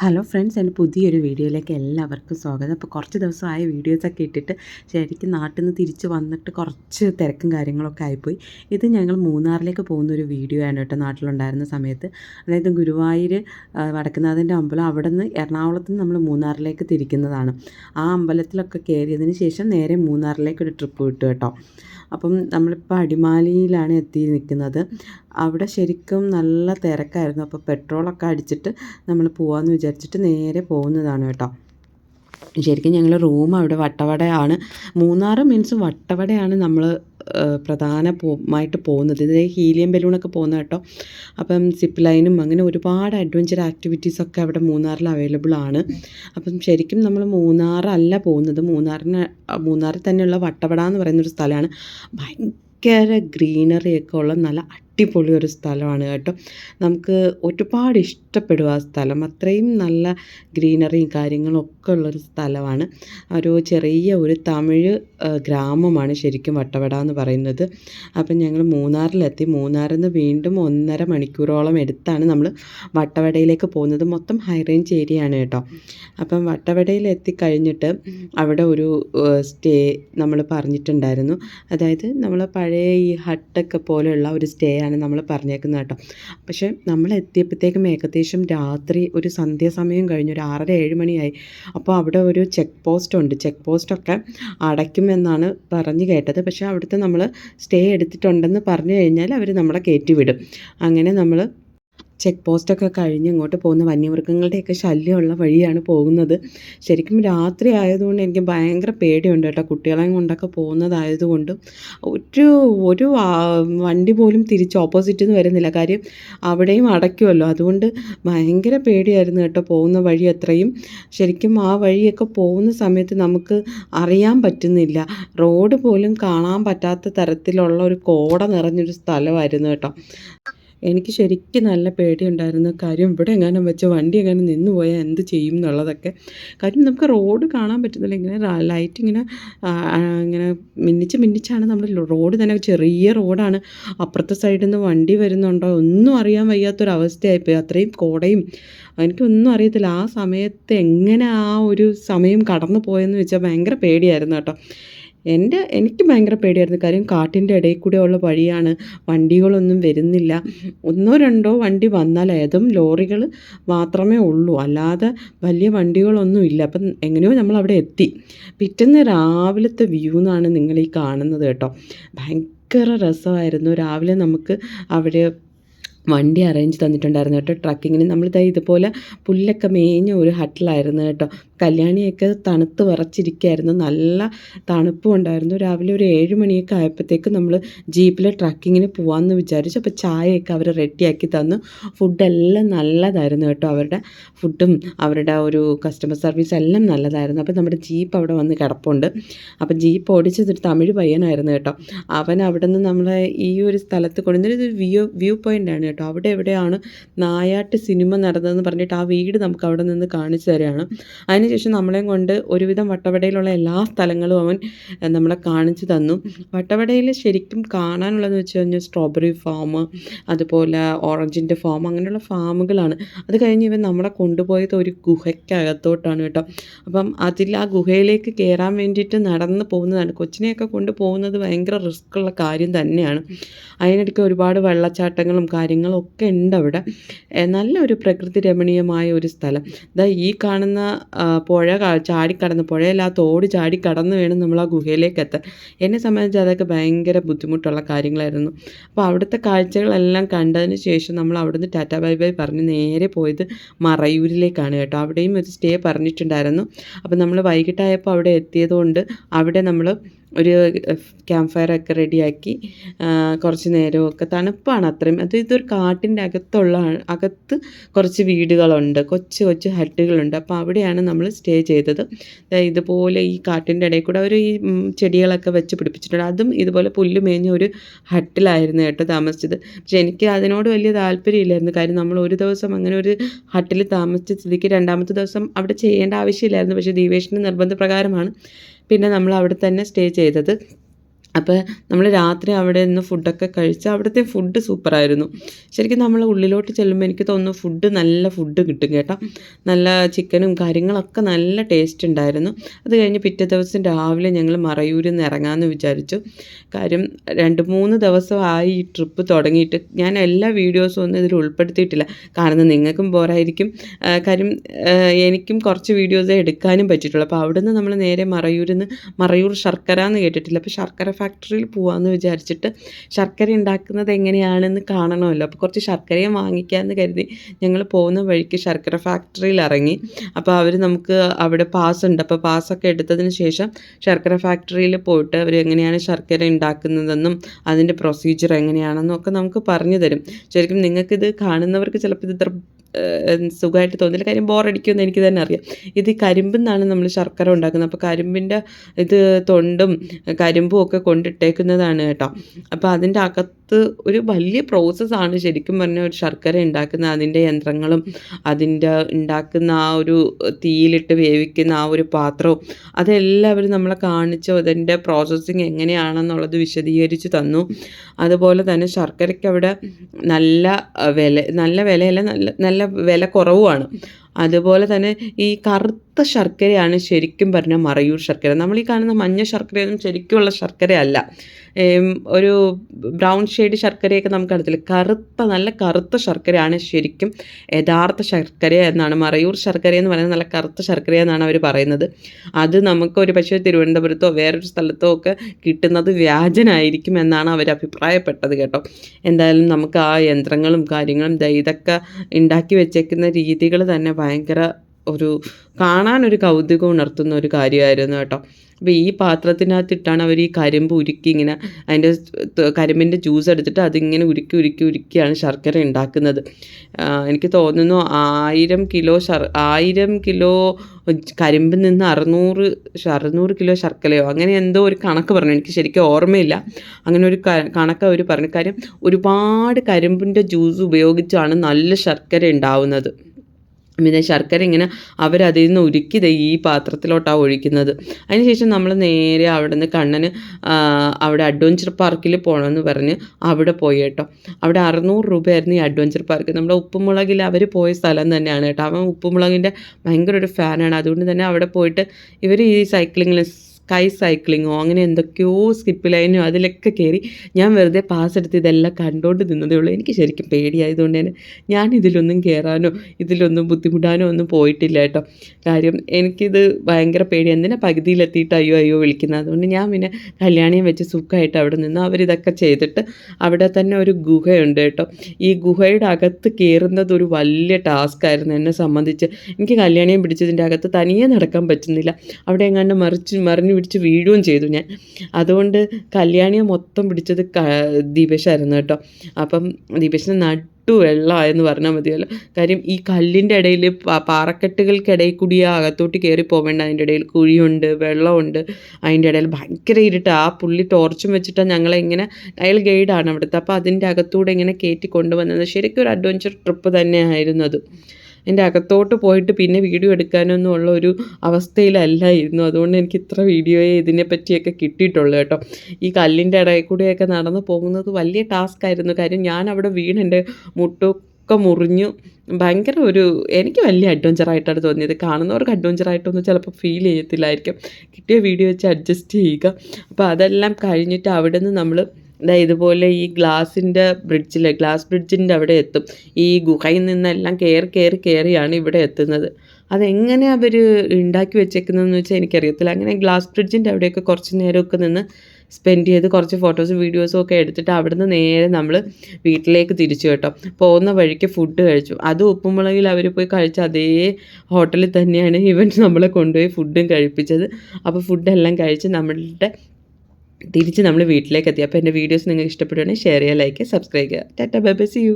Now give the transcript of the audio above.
Hello friends എന്റെ പുതിയൊരു വീഡിയോയിലേക്ക് എല്ലാവർക്കും സ്വാഗതം. അപ്പോൾ കുറച്ച് ദിവസമായ വീഡിയോസൊക്കെ ഇട്ടിട്ട് ശരിക്കും നാട്ടിൽ നിന്ന് തിരിച്ച് വന്നിട്ട് കുറച്ച് തിരക്കും കാര്യങ്ങളൊക്കെ ആയിപ്പോയി. ഇത് ഞങ്ങൾ മൂന്നാറിലേക്ക് പോകുന്ന ഒരു വീഡിയോ ആണ് കേട്ടോ നാട്ടിലുണ്ടായിരുന്ന സമയത്ത്. അതായത് ഗുരുവായൂർ വടക്കുന്നാഥന്റെ അമ്പലം അവിടെ നിന്ന് എറണാകുളത്ത് നിന്ന് നമ്മൾ മൂന്നാറിലേക്ക് തിരിക്കുന്നതാണ്. ആ അമ്പലത്തിലൊക്കെ കയറിയതിന് ശേഷം നേരെ മൂന്നാറിലേക്ക് ഒരു ട്രിപ്പ് വിട്ടു കേട്ടോ. അപ്പം നമ്മളിപ്പോൾ അടിമാലിയിലാണ് എത്തി നിൽക്കുന്നത് അവിടെ ശരിക്കും നല്ല തിരക്കായിരുന്നു. അപ്പോൾ പെട്രോളൊക്കെ അടിച്ചിട്ട് നമ്മൾ പോകാമെന്ന് വിചാരിച്ചിട്ട് നേരെ പോകുന്നതാണ് കേട്ടോ. ശരിക്കും ഞങ്ങൾ റൂം അവിടെ വട്ടവടയാണ്. മൂന്നാർ മീൻസ് വട്ടവടയാണ് നമ്മൾ പ്രധാന ആയിട്ട് പോകുന്നത്. ഇത് ഹീലിയം ബലൂണൊക്കെ പോകുന്ന കേട്ടോ. അപ്പം സിപ്പ് ലൈനും അങ്ങനെ ഒരുപാട് അഡ്വഞ്ചർ ആക്ടിവിറ്റീസൊക്കെ അവിടെ മൂന്നാറിൽ അവൈലബിൾ ആണ്. അപ്പം ശരിക്കും നമ്മൾ മൂന്നാറല്ല പോകുന്നത്. മൂന്നാറിന് മൂന്നാറിൽ തന്നെയുള്ള വട്ടവട എന്ന് പറയുന്നൊരു സ്ഥലമാണ്. ഭയങ്കര ഗ്രീനറിയൊക്കെ ഉള്ള നല്ല അടിപൊളി ഒരു സ്ഥലമാണ് കേട്ടോ. നമുക്ക് ഒരുപാട് ഇഷ്ടപ്പെടും ആ സ്ഥലം. അത്രയും നല്ല ഗ്രീനറിയും കാര്യങ്ങളും ഒക്കെ ഉള്ളൊരു സ്ഥലമാണ്. ഒരു ചെറിയ ഒരു തമിഴ് ഗ്രാമമാണ് ശരിക്കും വട്ടവട എന്ന് പറയുന്നത്. അപ്പം ഞങ്ങൾ മൂന്നാറിലെത്തി. മൂന്നാറിൽ നിന്ന് വീണ്ടും ഒന്നര മണിക്കൂറോളം എടുത്താണ് നമ്മൾ വട്ടവടയിലേക്ക് പോകുന്നത്. മൊത്തം ഹൈ റേഞ്ച് ഏരിയ ആണ് കേട്ടോ. അപ്പം വട്ടവടയിൽ എത്തിക്കഴിഞ്ഞിട്ട് അവിടെ ഒരു സ്റ്റേ നമ്മൾ പറഞ്ഞിട്ടുണ്ടായിരുന്നു. അതായത് നമ്മൾ പഴയ ഈ ഹട്ടൊക്കെ പോലെയുള്ള ഒരു സ്റ്റേ ആണ് നമ്മൾ പറഞ്ഞേക്കുന്നത് കേട്ടോ. പക്ഷേ നമ്മൾ എത്തിയപ്പോഴത്തേക്കും ഏകദേശം രാത്രി ഒരു സന്ധ്യാസമയം കഴിഞ്ഞു ഒരു ആറര ഏഴ് മണിയായി. അപ്പോൾ അവിടെ ഒരു ചെക്ക് പോസ്റ്റ് ഉണ്ട്. ചെക്ക് പോസ്റ്റൊക്കെ അടയ്ക്കുമെന്നാണ് പറഞ്ഞു കേട്ടത്. പക്ഷേ അവിടുത്തെ നമ്മൾ സ്റ്റേ എടുത്തിട്ടുണ്ടെന്ന് പറഞ്ഞു കഴിഞ്ഞാൽ അവർ നമ്മളെ കയറ്റി വിടും അങ്ങനെ നമ്മൾ ചെക്ക് പോസ്റ്റൊക്കെ കഴിഞ്ഞ് ഇങ്ങോട്ട് പോകുന്ന വന്യമൃഗങ്ങളുടെയൊക്കെ ശല്യമുള്ള വഴിയാണ് പോകുന്നത്. ശരിക്കും രാത്രി ആയതുകൊണ്ട് എനിക്ക് ഭയങ്കര പേടിയുണ്ട് കേട്ടോ. കുട്ടികളെ കൊണ്ടൊക്കെ പോകുന്നതായതുകൊണ്ട് ഒരു ഒരു വണ്ടി പോലും തിരിച്ച് ഓപ്പോസിറ്റിൽ നിന്ന് വരുന്നില്ല. കാര്യം അവിടെയും അടയ്ക്കുമല്ലോ. അതുകൊണ്ട് ഭയങ്കര പേടിയായിരുന്നു കേട്ടോ പോകുന്ന വഴി അത്രയും. ശരിക്കും ആ വഴിയൊക്കെ പോകുന്ന സമയത്ത് നമുക്ക് അറിയാൻ പറ്റുന്നില്ല. റോഡ് പോലും കാണാൻ പറ്റാത്ത തരത്തിലുള്ള ഒരു കോട നിറഞ്ഞൊരു സ്ഥലമായിരുന്നു കേട്ടോ. എനിക്ക് ശരിക്കും നല്ല പേടിയുണ്ടായിരുന്നു. കാര്യം ഇവിടെ എങ്ങാനും വെച്ച് വണ്ടി എങ്ങാനും നിന്ന് പോയാൽ എന്ത് ചെയ്യും എന്നുള്ളതൊക്കെ. കാര്യം നമുക്ക് റോഡ് കാണാൻ പറ്റുന്നില്ല. ഇങ്ങനെ ലൈറ്റ് ഇങ്ങനെ ഇങ്ങനെ മിന്നിച്ച് മിന്നിച്ചാണ് നമ്മൾ റോഡ് തന്നെ ചെറിയ റോഡാണ്. അപ്പുറത്തെ സൈഡിൽ നിന്ന് വണ്ടി വരുന്നുണ്ടോ ഒന്നും അറിയാൻ വയ്യാത്തൊരവസ്ഥയായിപ്പോയി. അത്രയും കോടയും. എനിക്കൊന്നും അറിയത്തില്ല. ആ സമയത്ത് എങ്ങനെ ആ ഒരു സമയം കടന്നു പോയെന്ന് വെച്ചാൽ ഭയങ്കര പേടിയായിരുന്നു കേട്ടോ. എന്റെ എനിക്ക് ഭയങ്കര പേടിയായിരുന്നു. കാര്യം കാട്ടിന്റെ ഇടയിൽ കൂടെ ഉള്ള വഴിയാണ് വണ്ടികളൊന്നും വരുന്നില്ല. ഒന്നോ രണ്ടോ വണ്ടി വന്നാൽ ഏതും ലോറികൾ മാത്രമേ ഉള്ളൂ. അല്ലാതെ വലിയ വണ്ടികളൊന്നും ഇല്ല. അപ്പം എങ്ങനെയോ നമ്മൾ അവിടെ എത്തി. പിറ്റേന്ന് രാവിലത്തെ വ്യൂ എന്നാണ് നിങ്ങൾ ഈ കാണുന്നത് കേട്ടോ. ഭയങ്കര രസമായിരുന്നു. രാവിലെ നമുക്ക് അവിടെ വണ്ടി അറേഞ്ച് തന്നിട്ടുണ്ടായിരുന്നു കേട്ടോ. ട്രക്കിങ്ങിന് നമ്മളിതാ ഇതുപോലെ പുല്ലൊക്കെ മേഞ്ഞ ഒരു ഹട്ടിലായിരുന്നു കേട്ടോ. കല്യാണിയൊക്കെ തണുത്ത് വിറച്ചിരിക്കുകയായിരുന്നു നല്ല തണുപ്പും ഉണ്ടായിരുന്നു രാവിലെ ഒരു ഏഴ് മണിയൊക്കെ ആയപ്പോഴത്തേക്ക് നമ്മൾ ജീപ്പിൽ ട്രക്കിങ്ങിന് പോകാമെന്ന് വിചാരിച്ചു. അപ്പോൾ ചായയൊക്കെ അവർ റെഡിയാക്കി തന്നു. ഫുഡെല്ലാം നല്ലതായിരുന്നു കേട്ടോ. അവരുടെ ഫുഡും അവരുടെ ഒരു കസ്റ്റമർ സർവീസ് എല്ലാം നല്ലതായിരുന്നു. അപ്പോൾ നമ്മുടെ ജീപ്പ് അവിടെ വന്ന് കിടപ്പുണ്ട്. അപ്പോൾ ജീപ്പ് ഓടിച്ചതൊരു തമിഴ് പയ്യനായിരുന്നു കേട്ടോ. അവൻ അവിടെ നിന്ന് നമ്മളെ ഈ ഒരു സ്ഥലത്ത് കൊണ്ടുവന്നൊരു വ്യൂ വ്യൂ പോയിന്റാണ് കേട്ടോ. അവിടെ എവിടെയാണ് നായാട്ട് സിനിമ നടന്നതെന്ന് പറഞ്ഞിട്ട് ആ വീട് നമുക്ക് അവിടെ നിന്ന് കാണിച്ചു തരികയാണ് അതിനുശേഷം നമ്മളെയും കൊണ്ട് ഒരുവിധം വട്ടവടയിലുള്ള എല്ലാ സ്ഥലങ്ങളും അവൻ നമ്മളെ കാണിച്ചു തന്നു. വട്ടവടയിൽ ശരിക്കും കാണാനുള്ളതെന്ന് വെച്ച് കഴിഞ്ഞാൽ സ്ട്രോബെറി ഫാം അതുപോലെ ഓറഞ്ചിന്റെ ഫാം അങ്ങനെയുള്ള ഫാമുകളാണ്. അത് കഴിഞ്ഞ് ഇവൻ നമ്മളെ കൊണ്ടുപോയത് ഒരു ഗുഹയ്ക്കകത്തോട്ടാണ് കേട്ടോ. അപ്പം അതിൽ ആ ഗുഹയിലേക്ക് കയറാൻ വേണ്ടിയിട്ട് നടന്ന് പോകുന്നതാണ്. കൊച്ചിനെയൊക്കെ കൊണ്ട് പോകുന്നത് ഭയങ്കര റിസ്ക്കുള്ള കാര്യം തന്നെയാണ്. അതിനിടയ്ക്ക് ഒരുപാട് വെള്ളച്ചാട്ടങ്ങളും കാര്യങ്ങളും ഒക്കെ ഉണ്ട് അവിടെ. നല്ലൊരു പ്രകൃതി രമണീയമായ ഒരു സ്ഥലം. ഇതാ ഈ കാണുന്ന പുഴ ചാടിക്കടന്ന് പുഴയല്ല ആ തോട് ചാടിക്കടന്ന് വേണം നമ്മൾ ആ ഗുഹയിലേക്ക് എത്താൻ. എന്നെ സംബന്ധിച്ച് അതൊക്കെ ഭയങ്കര ബുദ്ധിമുട്ടുള്ള കാര്യങ്ങളായിരുന്നു. അപ്പോൾ അവിടുത്തെ കാഴ്ചകളെല്ലാം കണ്ടതിന് ശേഷം നമ്മൾ അവിടുന്ന് ടാറ്റ ബൈ ബൈ പറഞ്ഞ് നേരെ പോയത് മറയൂരിലേക്കാണ് കേട്ടോ. അവിടെയും ഒരു സ്റ്റേ പറഞ്ഞിട്ടുണ്ടായിരുന്നു. അപ്പോൾ നമ്മൾ വൈകിട്ടായപ്പോൾ അവിടെ എത്തിയതുകൊണ്ട് അവിടെ നമ്മൾ ഒരു ക്യാമ്പ് ഫയറൊക്കെ റെഡിയാക്കി കുറച്ച് നേരമൊക്കെ തണുപ്പാണ് അത്രയും. അത് ഇതൊരു കാട്ടിന്റെ അകത്തുള്ള അകത്ത് കുറച്ച് വീടുകളുണ്ട്. കൊച്ചു കൊച്ചു ഹട്ടുകളുണ്ട്. അപ്പോൾ അവിടെയാണ് നമ്മൾ സ്റ്റേ ചെയ്തത്. ഇതുപോലെ ഈ കാട്ടിന്റെ ഇടയിൽ കൂടെ അവർ ഈ ചെടികളൊക്കെ വെച്ച് പിടിപ്പിച്ചിട്ടുണ്ട്. അതും ഇതുപോലെ പുല്ല് മേഞ്ഞ ഒരു ഹട്ടിലായിരുന്നു കേട്ടോ താമസിച്ചത്. പക്ഷെ എനിക്ക് അതിനോട് വലിയ താല്പര്യമില്ലായിരുന്നു കാര്യം നമ്മൾ ഒരു ദിവസം അങ്ങനെ ഒരു ഹട്ടിൽ താമസിച്ച സ്ഥിതിക്ക് രണ്ടാമത്തെ ദിവസം അവിടെ ചെയ്യേണ്ട ആവശ്യമില്ലായിരുന്നു. പക്ഷേ ദീവേഷിന്റെ നിർബന്ധപ്രകാരമാണ് പിന്നെ നമ്മൾ അവിടെ തന്നെ സ്റ്റേ ചെയ്തത് അപ്പോൾ നമ്മൾ രാത്രി അവിടെ നിന്ന് ഫുഡൊക്കെ കഴിച്ച് അവിടുത്തെ ഫുഡ് സൂപ്പറായിരുന്നു. ശരിക്കും നമ്മൾ ഉള്ളിലോട്ട് ചെല്ലുമ്പോൾ എനിക്ക് തോന്നുന്നു ഫുഡ് നല്ല ഫുഡ് കിട്ടും കേട്ടോ. നല്ല ചിക്കനും കാര്യങ്ങളൊക്കെ നല്ല ടേസ്റ്റ് ഉണ്ടായിരുന്നു. അത് കഴിഞ്ഞ് പിറ്റേ ദിവസം രാവിലെ ഞങ്ങൾ മറയൂരിൽ നിന്ന് ഇറങ്ങാമെന്ന് വിചാരിച്ചു. കാര്യം രണ്ട് മൂന്ന് ദിവസമായി ഈ ട്രിപ്പ് തുടങ്ങിയിട്ട് ഞാൻ എല്ലാ വീഡിയോസും ഒന്നും ഇതിൽ ഉൾപ്പെടുത്തിയിട്ടില്ല. കാരണം നിങ്ങൾക്കും ബോറായിരിക്കും. കാര്യം എനിക്കും കുറച്ച് വീഡിയോസേ എടുക്കാനും പറ്റിയിട്ടുള്ളൂ. അപ്പോൾ അവിടുന്ന് നമ്മൾ നേരെ മറയൂരിൽ നിന്ന് മറയൂർ ശർക്കര എന്ന് കേട്ടിട്ടില്ല. അപ്പോൾ ശർക്കര ഫാക്ടറിയിൽ പോകാമെന്ന് വിചാരിച്ചിട്ട് ശർക്കര ഉണ്ടാക്കുന്നത് എങ്ങനെയാണെന്ന് കാണണമല്ലോ. അപ്പോൾ കുറച്ച് ശർക്കരയും വാങ്ങിക്കാമെന്ന് കരുതി ഞങ്ങൾ പോകുന്ന വഴിക്ക് ശർക്കര ഫാക്ടറിയിൽ ഇറങ്ങി. അപ്പോൾ അവർ നമുക്ക് അവിടെ പാസ് ഉണ്ട്. അപ്പോൾ പാസ്സൊക്കെ എടുത്തതിന് ശേഷം ശർക്കര ഫാക്ടറിയിൽ പോയിട്ട് അവർ എങ്ങനെയാണ് ശർക്കര ഉണ്ടാക്കുന്നതെന്നും അതിന്റെ പ്രൊസീജിയർ എങ്ങനെയാണെന്നും ഒക്കെ നമുക്ക് പറഞ്ഞു തരും. ശരിക്കും നിങ്ങൾക്കിത് കാണുന്നവർക്ക് ചിലപ്പോൾ ഇത് ഇത്ര സുഖമായിട്ട് തോന്നില്ല. കാര്യം ബോറടിക്കുമെന്ന് എനിക്ക് തന്നെ അറിയാം. ഇത് കരിമ്പിൽ നിന്നാണ് നമ്മൾ ശർക്കര ഉണ്ടാക്കുന്നത്. അപ്പോൾ കരിമ്പിന്റെ ഇത് തൊണ്ടും കരിമ്പും ഒക്കെ കൊണ്ടിട്ടേക്കുന്നതാണ് കേട്ടോ. അപ്പോൾ അതിന്റെ അകത്ത് ഒരു വലിയ പ്രോസസ്സാണ് ശരിക്കും പറഞ്ഞാൽ ഒരു ശർക്കര ഉണ്ടാക്കുന്ന അതിന്റെ യന്ത്രങ്ങളും അതിന്റെ ഉണ്ടാക്കുന്ന ആ ഒരു തീയിലിട്ട് വേവിക്കുന്ന ആ ഒരു പാത്രവും അതെല്ലാവരും നമ്മളെ കാണിച്ചു അതിന്റെ പ്രോസസ്സിങ് എങ്ങനെയാണെന്നുള്ളത് വിശദീകരിച്ച് തന്നു. അതുപോലെ തന്നെ ശർക്കരയ്ക്ക് അവിടെ നല്ല വില നല്ല വിലയല്ല നല്ല നല്ല വില കുറവുമാണ്. അതുപോലെ തന്നെ ഈ കറുത്ത ശർക്കരയാണ് ശരിക്കും പറഞ്ഞാൽ മറയൂർ ശർക്കര. നമ്മൾ ഈ കാണുന്ന മഞ്ഞ ശർക്കരയൊന്നും ശരിക്കുമുള്ള ശർക്കരയല്ല. ഒരു ബ്രൗൺ ഷെയ്ഡ് ശർക്കരയൊക്കെ നമുക്ക് അറിയത്തില്ല. കറുത്ത നല്ല കറുത്ത ശർക്കരയാണ് ശരിക്കും യഥാർത്ഥ ശർക്കര എന്നാണ്. മറയൂർ ശർക്കര എന്ന് പറയുന്നത് നല്ല കറുത്ത ശർക്കര എന്നാണ് അവർ പറയുന്നത്. അത് നമുക്ക് ഒരു പക്ഷേ തിരുവനന്തപുരത്തോ വേറൊരു സ്ഥലത്തോ ഒക്കെ കിട്ടുന്നത് വ്യാജനായിരിക്കും എന്നാണ് അവർ അഭിപ്രായപ്പെട്ടത് കേട്ടോ. എന്തായാലും നമുക്ക് ആ യന്ത്രങ്ങളും കാര്യങ്ങളും ഇതൊക്കെ ഉണ്ടാക്കി വെച്ചേക്കുന്ന രീതികൾ തന്നെ ഭയങ്കര ഒരു കാണാനൊരു കൗതുകം ഉണർത്തുന്ന ഒരു കാര്യമായിരുന്നു കേട്ടോ. അപ്പോൾ ഈ പാത്രത്തിനകത്തിട്ടാണ് അവർ ഈ കരിമ്പ് ഉരുക്കി ഇങ്ങനെ അതിന്റെ കരിമ്പിന്റെ ജ്യൂസ് എടുത്തിട്ട് അതിങ്ങനെ ഉരുക്കി ഉരുക്കി ഉരുക്കിയാണ് ശർക്കര ഉണ്ടാക്കുന്നത്. എനിക്ക് തോന്നുന്നു ആയിരം കിലോ ശർ ആയിരം കിലോ കരിമ്പിൽ നിന്ന് അറുന്നൂറ് അറുന്നൂറ് കിലോ ശർക്കരയോ അങ്ങനെ എന്തോ ഒരു കണക്ക് പറഞ്ഞു. എനിക്ക് ശരിക്കും ഓർമ്മയില്ല. അങ്ങനെ ഒരു കണക്ക് അവർ പറഞ്ഞു. കാര്യം ഒരുപാട് കരിമ്പിന്റെ ജ്യൂസ് ഉപയോഗിച്ചാണ് നല്ല ശർക്കര ഉണ്ടാവുന്നത്. പിന്നെ ശർക്കര ഇങ്ങനെ അവരതിൽ നിന്ന് ഉരുക്കി ഈ പാത്രത്തിലോട്ടാണ് ഒഴിക്കുന്നത്. അതിനുശേഷം നമ്മൾ നേരെ അവിടെ നിന്ന് കണ്ണന് അവിടെ അഡ്വഞ്ചർ പാർക്കിൽ പോകണമെന്ന് പറഞ്ഞ് അവിടെ പോയി കേട്ടോ. അവിടെ അറുന്നൂറ് രൂപയായിരുന്നു ഈ അഡ്വഞ്ചർ പാർക്ക്. നമ്മുടെ ഉപ്പുമുളകിൽ അവർ പോയ സ്ഥലം തന്നെയാണ് കേട്ടോ. അവൻ ഉപ്പുമുളകിന്റെ ഭയങ്കര ഒരു ഫാനാണ്. അതുകൊണ്ട് തന്നെ അവിടെ പോയിട്ട് ഇവർ ഈ സൈക്ലിങ്ങിൽ സ്കൈ സൈക്ലിങ്ങോ അങ്ങനെ എന്തൊക്കെയോ സ്കിപ്പ് ലൈനോ അതിലൊക്കെ കയറി ഞാൻ വെറുതെ പാസ് എടുത്ത് ഇതെല്ലാം കണ്ടുകൊണ്ട് നിന്നതേ ഉള്ളൂ. എനിക്ക് ശരിക്കും പേടിയായതുകൊണ്ട് തന്നെ ഞാൻ ഇതിലൊന്നും കയറാനോ ഇതിലൊന്നും ബുദ്ധിമുട്ടാനോ ഒന്നും പോയിട്ടില്ല കേട്ടോ. കാര്യം എനിക്കിത് ഭയങ്കര പേടി. എന്തിനാ പകുതിയിലെത്തിയിട്ട് അയ്യോ അയ്യോ വിളിക്കുന്നത്? അതുകൊണ്ട് ഞാൻ പിന്നെ കല്യാണിയും വെച്ച് സുഖമായിട്ട് അവിടെ നിന്ന് അവരിതൊക്കെ ചെയ്തിട്ട് അവിടെ തന്നെ ഒരു ഗുഹയുണ്ട് കേട്ടോ. ഈ ഗുഹയുടെ അകത്ത് കയറുന്നത് ഒരു വലിയ ടാസ്ക് ആയിരുന്നു എന്നെ സംബന്ധിച്ച്. എനിക്ക് കല്യാണിയും പിടിച്ചതിന്റെ അകത്ത് തനിയെ നടക്കാൻ പറ്റുന്നില്ല. അവിടെ എങ്ങാണ്ട് മറിച്ച് മറിഞ്ഞു പിടിച്ച് വീഴുകയും ചെയ്തു ഞാൻ. അതുകൊണ്ട് കല്യാണിയെ മൊത്തം പിടിച്ചത് ക- ദീപേഷായിരുന്നു കേട്ടോ. അപ്പം ദീപേശിന് നട്ടു വെള്ളമായെന്ന് പറഞ്ഞാൽ മതിയല്ലോ. കാര്യം ഈ കല്ലിന്റെ ഇടയിൽ പാറക്കെട്ടുകൾക്കിടയിൽ കൂടി ആ അകത്തോട്ട് കയറി പോവേണ്ട. അതിന്റെ ഇടയിൽ കുഴിയുണ്ട് വെള്ളമുണ്ട്. അതിന്റെ ഇടയിൽ ഭയങ്കര ഇരുട്ട്. ആ പുള്ളി ടോർച്ചും വെച്ചിട്ടാണ് ഞങ്ങളെ ഇങ്ങനെ അയാൾ ഗൈഡാണ് അവിടുത്തെ. അപ്പോൾ അതിന്റെ അകത്തൂടെ ഇങ്ങനെ കയറ്റി കൊണ്ടുവന്നത് ശരിക്കും ഒരു അഡ്വഞ്ചർ ട്രിപ്പ് തന്നെയായിരുന്നു അത്. എന്റെ അകത്തോട്ട് പോയിട്ട് പിന്നെ വീഡിയോ എടുക്കാനൊന്നും ഉള്ള ഒരു അവസ്ഥയിലല്ലായിരുന്നു. അതുകൊണ്ട് എനിക്ക് ഇത്ര വീഡിയോയെ ഇതിനെപ്പറ്റിയൊക്കെ കിട്ടിയിട്ടുള്ളൂ കേട്ടോ. ഈ കല്ലിന്റെ ഇടയിൽ കൂടെയൊക്കെ നടന്നു പോകുന്നത് വലിയ ടാസ്ക് ആയിരുന്നു. കാര്യം ഞാൻ അവിടെ വീണ് എന്റെ മുട്ടൊക്കെ മുറിഞ്ഞു. ഭയങ്കര ഒരു എനിക്ക് വലിയ അഡ്വഞ്ചറായിട്ടാണ് തോന്നിയത്. കാണുന്നവർക്ക് അഡ്വഞ്ചറായിട്ടൊന്നും ചിലപ്പോൾ ഫീൽ ചെയ്യത്തില്ലായിരിക്കും. കിട്ടിയ വീഡിയോ വെച്ച് അഡ്ജസ്റ്റ് ചെയ്യുക. അപ്പോൾ അതെല്ലാം കഴിഞ്ഞിട്ട് അവിടെ നിന്ന് നമ്മൾ ദാ ഇതുപോലെ ഈ ഗ്ലാസിന്റെ ബ്രിഡ്ജിൽ ഗ്ലാസ് ബ്രിഡ്ജിന്റെ അവിടെ എത്തും. ഈ ഗുഹയിൽ നിന്നെല്ലാം കയറി കയറി കയറിയാണ് ഇവിടെ എത്തുന്നത്. അതെങ്ങനെ അവർ ഉണ്ടാക്കി വെച്ചേക്കുന്നതെന്ന് വെച്ചാൽ എനിക്കറിയത്തില്ല. അങ്ങനെ ഗ്ലാസ് ബ്രിഡ്ജിന്റെ അവിടെയൊക്കെ കുറച്ച് നേരമൊക്കെ നിന്ന് സ്പെൻഡ് ചെയ്ത് കുറച്ച് ഫോട്ടോസും വീഡിയോസും ഒക്കെ എടുത്തിട്ട് അവിടുന്ന് നേരെ നമ്മൾ വീട്ടിലേക്ക് തിരിച്ചു കേട്ടോ. പോകുന്ന വഴിക്ക് ഫുഡ് കഴിച്ചു. അത് ഉപ്പുമുളകിൽ അവർ പോയി കഴിച്ച അതേ ഹോട്ടലിൽ തന്നെയാണ് ഇവൻ നമ്മളെ കൊണ്ടുപോയി ഫുഡും കഴിപ്പിച്ചത്. അപ്പോൾ ഫുഡെല്ലാം കഴിച്ച് നമ്മളുടെ തിരിച്ച് നമ്മൾ വീട്ടിലേക്ക് എത്തി. അപ്പോൾ എന്റെ വീഡിയോസ് നിങ്ങൾക്ക് ഇഷ്ടപ്പെടുകയാണെങ്കിൽ ഷെയർ ചെയ്യുക ലൈക്ക് സബ്സ്ക്രൈബ് ചെയ്യുക. Tata bye bye see you